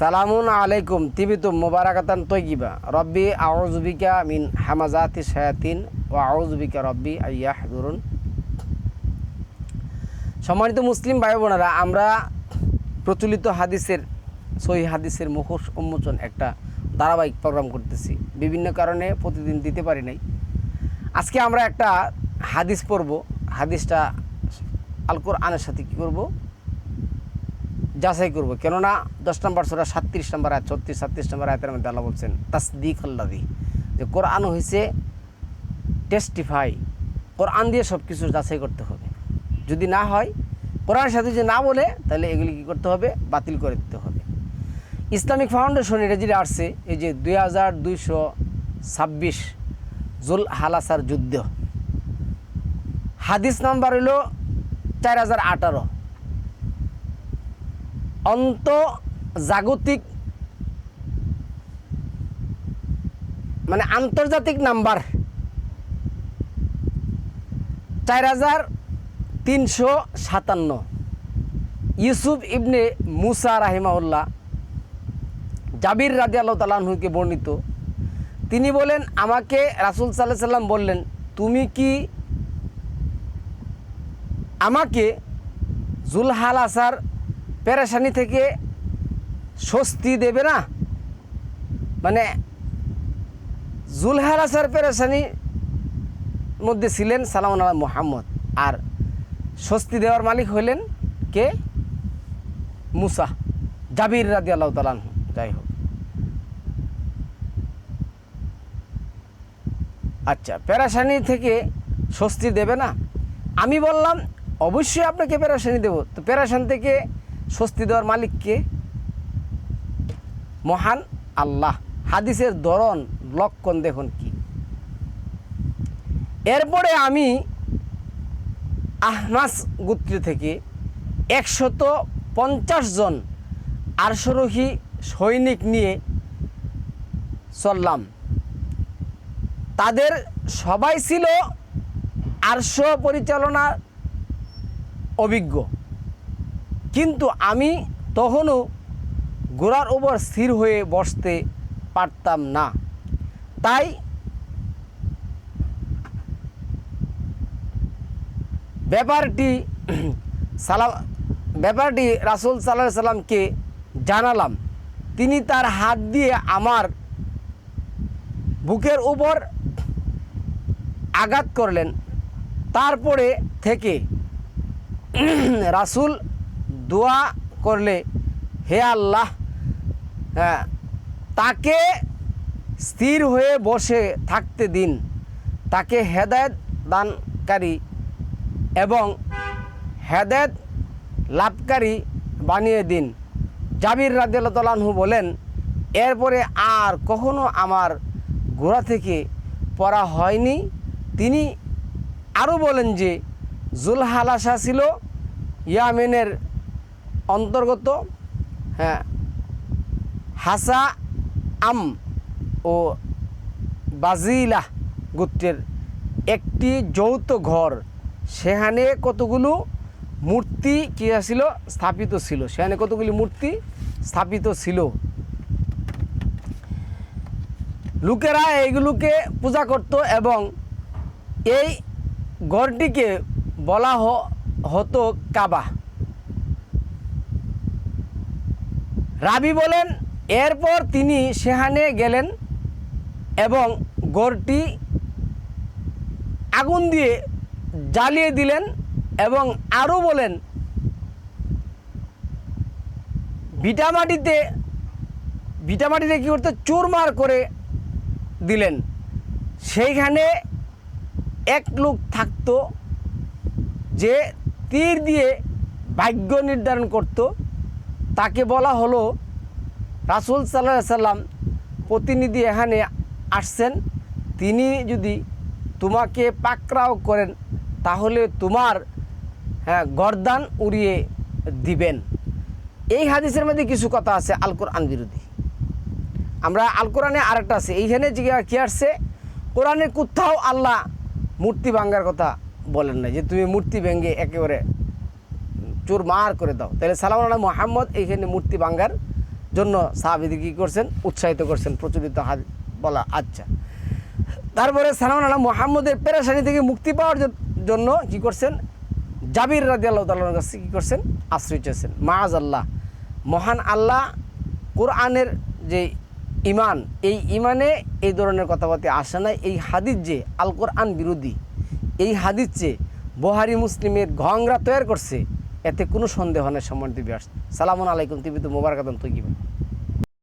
সালামুন আলাইকুম তিবিতুম মুবারাকাতান তৈগিবা রব্বি আউজুবিকা মিন হামাজাতি শায়াতিন ও আউজুবিকা রব্বি আইয়াহ দুরুন সম্মানিত মুসলিম ভাই বোনেরা আমরা প্রচলিত হাদিসের, সহি হাদিসের মুখোশ উন্মোচন একটা ধারাবাহিক প্রোগ্রাম করতেছি। বিভিন্ন কারণে প্রতিদিন দিতে পারি নাই। আজকে আমরা একটা হাদিস পড়ব। হাদিসটা আল আনের সাথে কী করব? যাচাই করব। কেননা দশ নম্বর সোরা সাতত্রিশ নম্বর আয় ছত্রিশ, সাতত্রিশ নম্বর আয়তের মধ্যে আল্লাহ বলছেন, তাসদিক আল্লাদি যে কোরআন হয়েছে টেস্টিফাই কোরআন দিয়ে সব কিছু যাচাই করতে হবে। যদি না হয়, কোরআনের সাথে যদি না বলে, তাহলে এগুলি কী করতে হবে? বাতিল করে দিতে হবে। ইসলামিক ফাউন্ডেশন এটা যেটা আসছে, এই যে দুই হাজার দুইশো ছাব্বিশ জুল হালাসার যুদ্ধ। হাদিস নাম্বার হলো চার হাজার আঠারো। অন্ত জাগতিক মানে আন্তর্জাতিক নাম্বার চার হাজার তিনশো সাতান্ন। ইউসুফ ইবনে মুসা রাহিমাউল্লাহ জাবির রাজি আল্লাহ তালাহুকে বর্ণিত। তিনি বলেন, আমাকে রাসুল সাল্লাহ সাল্লাম বললেন, তুমি কি আমাকে জুলহাল আসার পেরেশানি থেকে স্বস্তি দেবে না? মানে জুলহাল আসার পেরেশানির মধ্যে ছিলেন সালাম আল্লাহ মোহাম্মদ। আর স্বস্তি দেওয়ার মালিক হইলেন কে? মুসা জাবির রাদি আল্লাহ তালান যাই হোক। আচ্ছা প্যারাসানি থেকে স্বস্তি দেবে না? আমি বললাম, অবশ্যই আপনাকে প্যারাসানি দেব। তো প্যারাসান থেকে স্বস্তি দেওয়ার মালিককে মহান আল্লাহ। হাদিসের ধরন, লক্ষণ দেখুন কি? এরপরে আমি আহমাস গোত্র থেকে একশত পঞ্চাশ জন আরশরোহী সৈনিক নিয়ে চললাম। তাদের সবাই ছিল আরশ পরিচালনার অভিজ্ঞ। কিন্তু আমি তখনও ঘোড়ার ওপর স্থির হয়ে বসতে পারতাম না। তাই ব্যাপারটি সালাম ব্যাপারটি রাসুল সাল্লাহ সাল্লামকে জানালাম। তিনি তার হাত দিয়ে আমার বুকের উপর আঘাত করলেন। তারপরে থেকে রাসুল দোয়া করলে হে আল্লাহ হ্যাঁ তাকে স্থির হয়ে বসে থাকতে দিন। তাকে হেদায়ত দানকারী এবং হেদায়ত লাভকারী বানিয়ে দিন। জাবির রাদিয়াল্লাহু বলেন, এরপরে আর কখনো আমার ঘোড়া থেকে পড়া হয়নি। তিনি আরও বলেন যে, জুলহালাসা ছিল, ইয়ামেনের অন্তর্গত হ্যাঁ হাসা আম ও বাজিলা গোত্রের একটি যৌথ ঘর। সেখানে কতগুলো মূর্তি কী ছিল স্থাপিত ছিল। সেখানে কতগুলি মূর্তি স্থাপিত ছিল? লোকেরা এইগুলোকে পূজা করত এবং এই ঘরটিকে বলা হতো কাবা। রাবি বলেন, এরপর তিনি সেখানে গেলেন এবং গড়টি আগুন দিয়ে জ্বালিয়ে দিলেন এবং আরও বলেন ভিটামাটিতে ভিটামাটিতে কী করতে চুরমার করে দিলেন। সেইখানে এক লোক থাকতো যে তীর দিয়ে ভাগ্য নির্ধারণ করত। তাকে বলা হলো, রাসুল সাল্লাহ সাল্লাম প্রতিনিধি এখানে আসছেন। তিনি যদি তোমাকে পাকড়াও করেন, তাহলে তোমার হ্যাঁ গরদান উড়িয়ে দিবেন। এই হাদিসের মধ্যে কিছু কথা আছে আল কোরআন বিরোধী। আমরা আল কোরআনে আরেকটা আছে, এইখানে যে কী আসছে, কোরআনে কোথাও আল্লাহ মূর্তি ভাঙ্গার কথা বলেন না যে তুমি মূর্তি ভেঙে একেবারে চোর মার করে দাও। তাহলে সালাম আল্লাহ মোহাম্মদ, এইখানে মূর্তি ভাঙ্গার জন্য সাহাবিদি কী করছেন? উৎসাহিত করছেন, প্রচলিত হাদ বলা আচ্ছা। তারপরে সালামান মোহাম্মদের পেরেশানি থেকে মুক্তি পাওয়ার জন্য কি করছেন? জাবির রাজি আল্লাহ তাল্লার কাছে কী করছেন? আশ্রয় চেয়েছেন। মাজ আল্লাহ মহান আল্লাহ কোরআনের যে ইমান এই ইমানে এই ধরনের কথাবার্তা আসে না এই হাদিস যে আল কোরআন বিরোধী, এই হাদিস যে বহারি মুসলিমের ঘংরা তৈরি করছে এতে কোনো সন্দেহ নেই সম্মানিত বিয়াস সালামুন আলাইকুম তুমি তো মোবারকাতন তুই